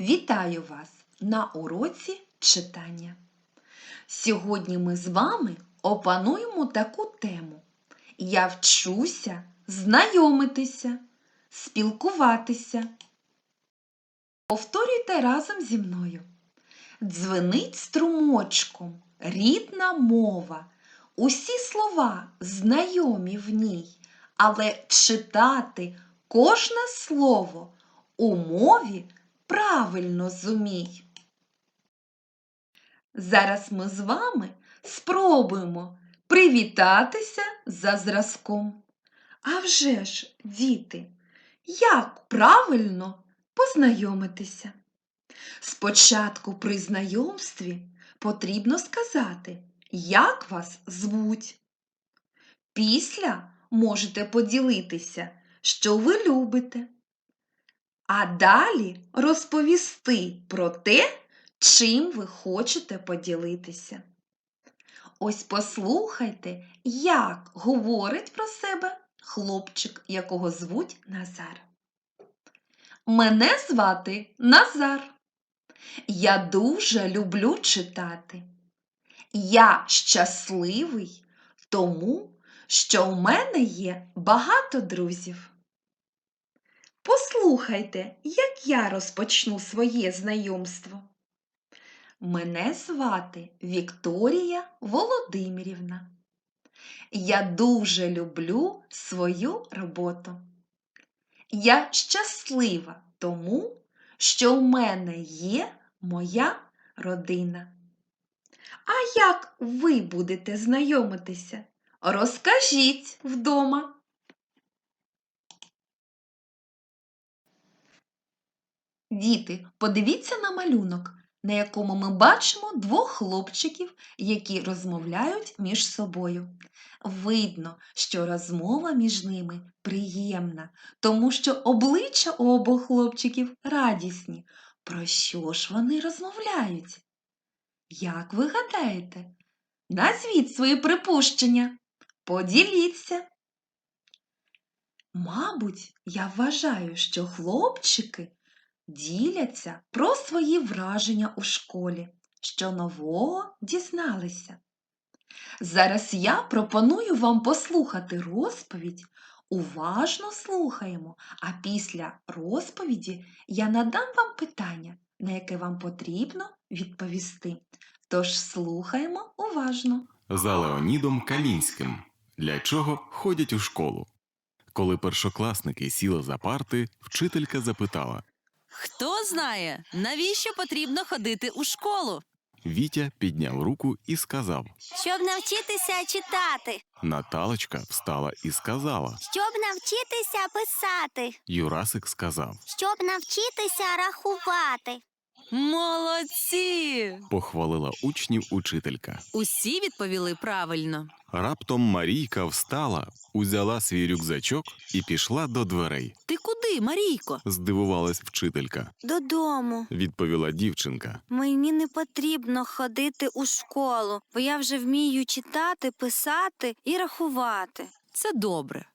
Вітаю вас на уроці читання. Сьогодні ми з вами опануємо таку тему. Я вчуся знайомитися, спілкуватися. Повторюйте разом зі мною. Дзвенить струмочком рідна мова. Усі слова знайомі в ній, але читати кожне слово у мові правильно зумій. Зараз ми з вами спробуємо привітатися за зразком. А вже ж, діти, як правильно познайомитися? Спочатку при знайомстві потрібно сказати, як вас звуть. Після можете поділитися, що ви любите. А далі розповісти про те, чим ви хочете поділитися. Ось послухайте, як говорить про себе хлопчик, якого звуть Назар. Мене звати Назар. Я дуже люблю читати. Я щасливий тому, що в мене є багато друзів. Послухайте, як я розпочну своє знайомство. Мене звати Вікторія Володимирівна. Я дуже люблю свою роботу. Я щаслива тому, що в мене є моя родина. А як ви будете знайомитися? Розкажіть вдома. Діти, подивіться на малюнок, на якому ми бачимо двох хлопчиків, які розмовляють між собою. Видно, що розмова між ними приємна, тому що обличчя у обох хлопчиків радісні. Про що ж вони розмовляють? Як ви гадаєте? Назвіть свої припущення. Поділіться. Мабуть, я вважаю, що хлопчики діляться про свої враження у школі, що нового дізналися. Зараз я пропоную вам послухати розповідь. Уважно слухаємо, а після розповіді я надам вам питання, на яке вам потрібно відповісти. Тож слухаємо уважно. за Леонідом Калінським. Для чого ходять у школу? Коли першокласники сіли за парти, вчителька запитала. Хто знає, навіщо потрібно ходити у школу? Вітя підняв руку і сказав. Щоб навчитися читати, Наталочка встала і сказала. щоб навчитися писати, Юрасик сказав. щоб навчитися рахувати. Молодці! Похвалила учнів учителька. Усі відповіли правильно. Раптом Марійка встала, узяла свій рюкзачок і пішла до дверей. Ти куди, Марійко? Здивувалась вчителька. Додому. Відповіла дівчинка. Мені не потрібно ходити у школу, бо я вже вмію читати, писати і рахувати. Це добре.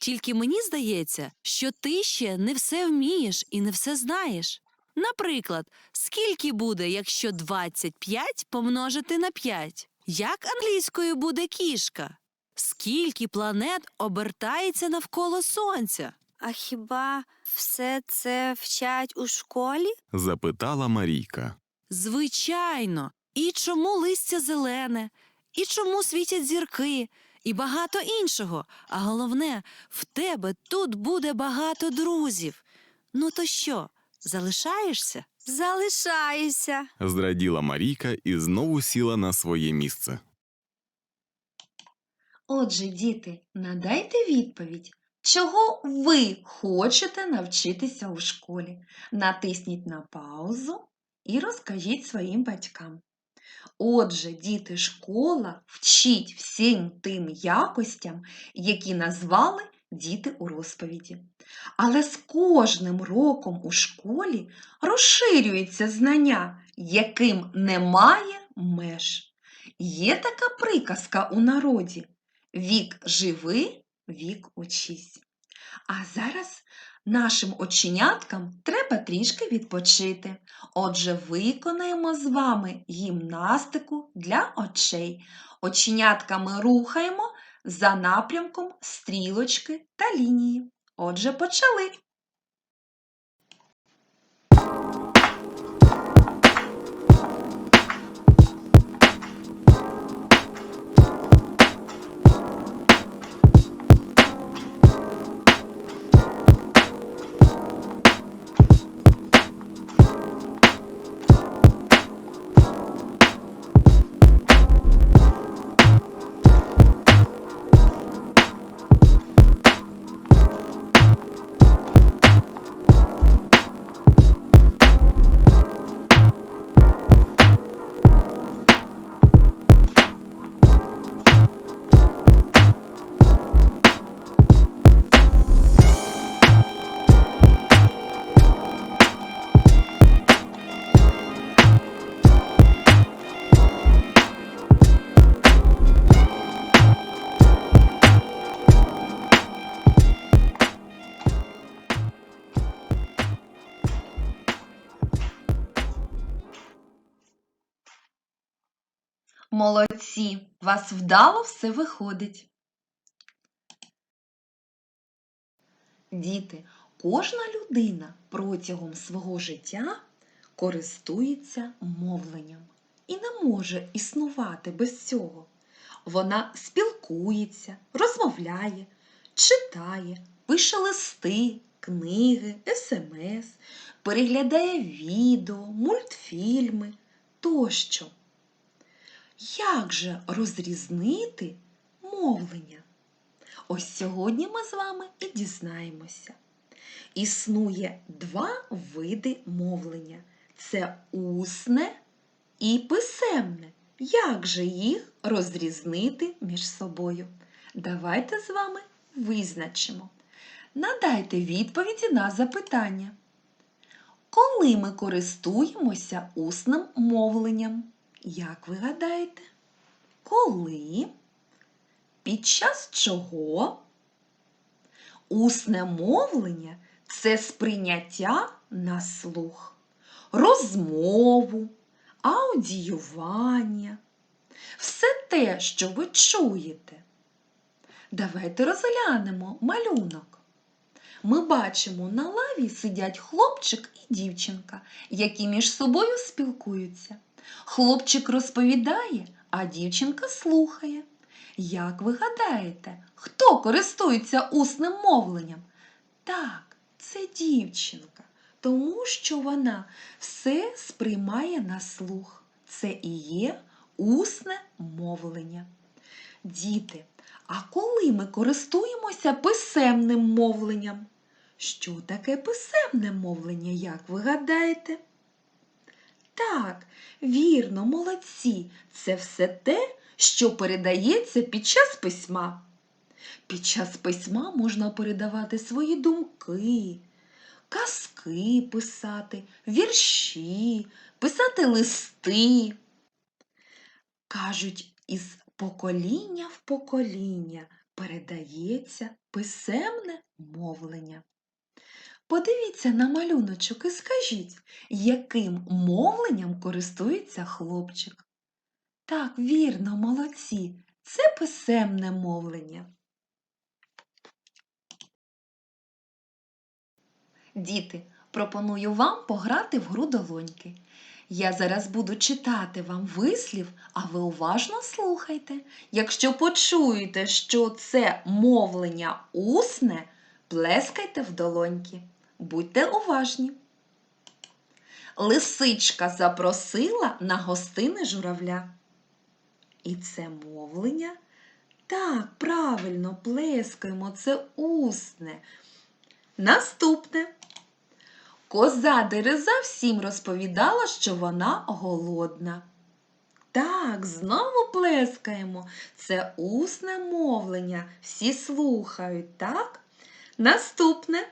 Тільки мені здається, що ти ще не все вмієш і не все знаєш. Наприклад, скільки буде, якщо 25 помножити на 5? Як англійською буде кішка? Скільки планет обертається навколо сонця? А хіба все це вчать у школі? Запитала Марійка. Звичайно. І чому листя зелене, і чому світять зірки, і багато іншого. А головне, в тебе тут буде багато друзів. Ну то що, залишаєшся? Залишаюся. Зраділа Марійка і знову сіла на своє місце. Отже, діти, надайте відповідь, чого ви хочете навчитися у школі. Натисніть на паузу і розкажіть своїм батькам. Отже, діти, школа вчить всім тим якостям, які назвали діти у розповіді. Але з кожним роком у школі розширюється знання, яким немає меж. Є така приказка у народі Вік живи, вік учись. А зараз Нашим оченяткам треба трішки відпочити. Отже, виконаємо з вами гімнастику для очей. Оченятками рухаємо за напрямком стрілочки та лінії. Отже, почали. Молодці! Вас вдало все виходить. Діти, кожна людина протягом свого життя користується мовленням і не може існувати без цього. Вона спілкується, розмовляє, читає, пише листи, книги, смс, переглядає відео, мультфільми тощо. Як же розрізнити мовлення? Ось сьогодні ми з вами і дізнаємося. Існує два види мовлення: це усне і писемне. Як же їх розрізнити між собою? Давайте з вами визначимо. Надайте відповіді на запитання. Коли ми користуємося усним мовленням? Як ви гадаєте? Коли? Під час чого? Усне мовлення це сприйняття на слух, розмову, аудіювання, все те, що ви чуєте. Давайте розглянемо малюнок. Ми бачимо, на лаві сидять хлопчик і дівчинка, які між собою спілкуються. Хлопчик розповідає, а дівчинка слухає. Як ви гадаєте, хто користується усним мовленням? Так, це дівчинка, тому що вона все сприймає на слух. Це і є усне мовлення. Діти, а коли ми користуємося писемним мовленням? Що таке писемне мовлення, як ви гадаєте? Так, вірно, молодці. Це все те, що передається під час письма. Під час письма можна передавати свої думки, казки писати, вірші, писати листи. Кажуть, із покоління в покоління передається писемне мовлення. Подивіться на малюночок і скажіть, яким мовленням користується хлопчик? Так, вірно, молодці, це писемне мовлення. Діти, пропоную вам пограти в гру долоньки. Я зараз буду читати вам вислів, а ви уважно слухайте. Якщо почуєте, що це мовлення усне, плескайте в долоньки. Будьте уважні. Лисичка запросила на гостини журавля. І це мовлення? Так, правильно, плескаємо, це усне. Наступне. Коза Дереза всім розповідала, що вона голодна. Так, знову плескаємо. Це усне мовлення. Всі слухають, так? Наступне.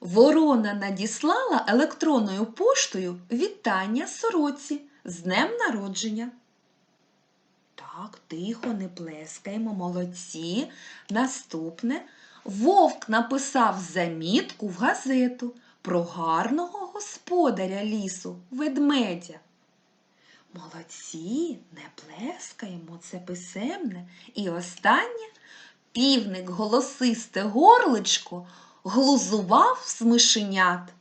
Ворона надіслала електронною поштою вітання сороці з днем народження. Так, тихо, не плескаємо, молодці. Наступне. Вовк написав замітку в газету про гарного господаря лісу ведмедя. Молодці, не плескаємо, це писемне. І останнє півник голосисте горличко глузував з мишенят.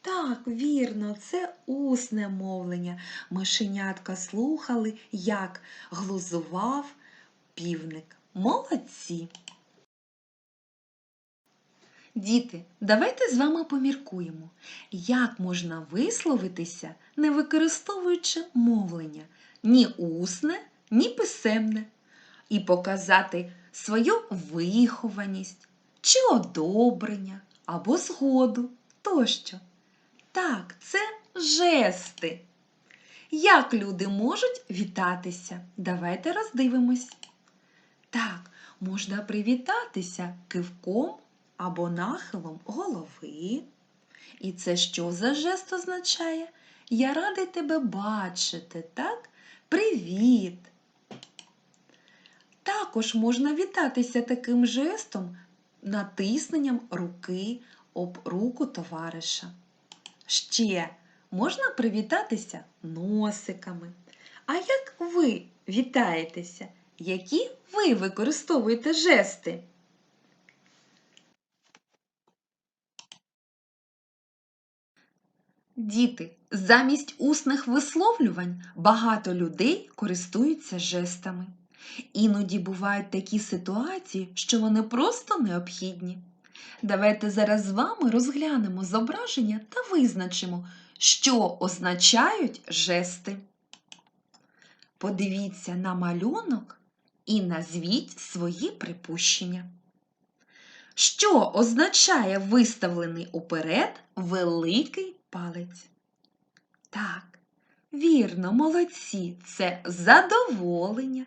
Так, вірно, це усне мовлення. Мишенятка слухали, як глузував півник. Молодці. Діти, давайте з вами поміркуємо, як можна висловитися, не використовуючи мовлення ні усне, ні писемне, і показати свою вихованість чи одобрення або згоду тощо. Так, це жести. Як люди можуть вітатися? Давайте роздивимось. Так, можна привітатися кивком або нахилом голови. І це що за жест означає? Я радий тебе бачити, так? Привіт! Також можна вітатися таким жестом натисненням руки об руку товариша. Ще можна привітатися носиками. А як ви вітаєтеся? Які ви використовуєте жести? Діти, замість усних висловлювань багато людей користуються жестами. Іноді бувають такі ситуації, що вони просто необхідні. Давайте зараз з вами розглянемо зображення та визначимо, що означають жести. Подивіться на малюнок і назвіть свої припущення. Що означає виставлений уперед великий палець? Так, вірно, молодці, це задоволення.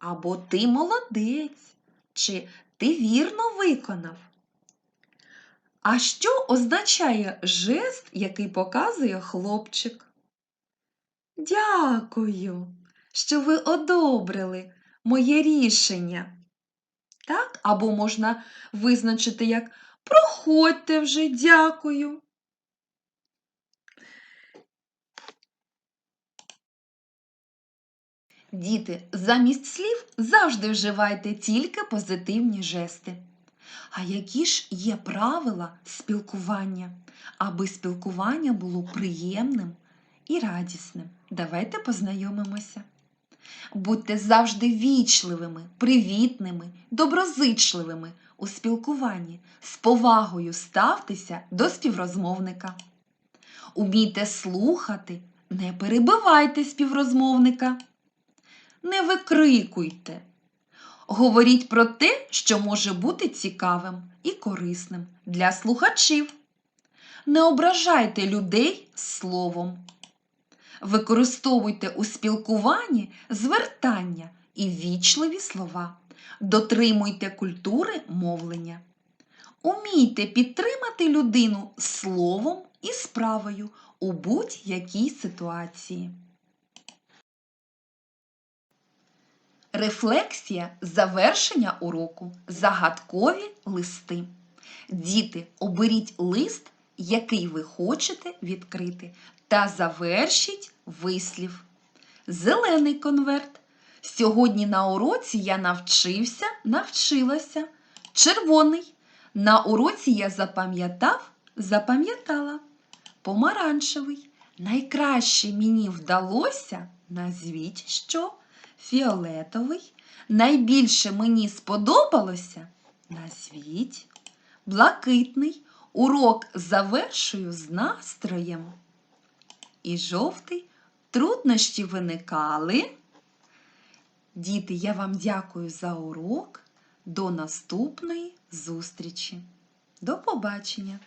Або ти молодець, чи ти вірно виконав. А що означає жест, який показує хлопчик? Дякую, що ви одобрили моє рішення. Так? Або можна визначити як проходьте вже, дякую. Діти, замість слів завжди вживайте тільки позитивні жести. А які ж є правила спілкування, аби спілкування було приємним і радісним? Давайте познайомимося. Будьте завжди вічливими, привітними, доброзичливими у спілкуванні, з повагою ставтеся до співрозмовника. Умійте слухати, не перебивайте співрозмовника. Не викрикуйте. Говоріть про те, що може бути цікавим і корисним для слухачів. Не ображайте людей словом. Використовуйте у спілкуванні звертання і вічливі слова. Дотримуйте культури мовлення. Умійте підтримати людину словом і справою у будь-якій ситуації. Рефлексія завершення уроку. Загадкові листи. Діти, оберіть лист, який ви хочете відкрити, та завершіть вислів. Зелений конверт. Сьогодні на уроці я навчився, навчилася. Червоний. На уроці я запам'ятав, запам'ятала. Помаранчевий. Найкраще мені вдалося. Назвіть що? Фіолетовий. Найбільше мені сподобалося. Назвіть. Блакитний. Урок завершую з настроєм. І жовтий. Труднощі виникали. Діти, я вам дякую за урок. До наступної зустрічі. До побачення!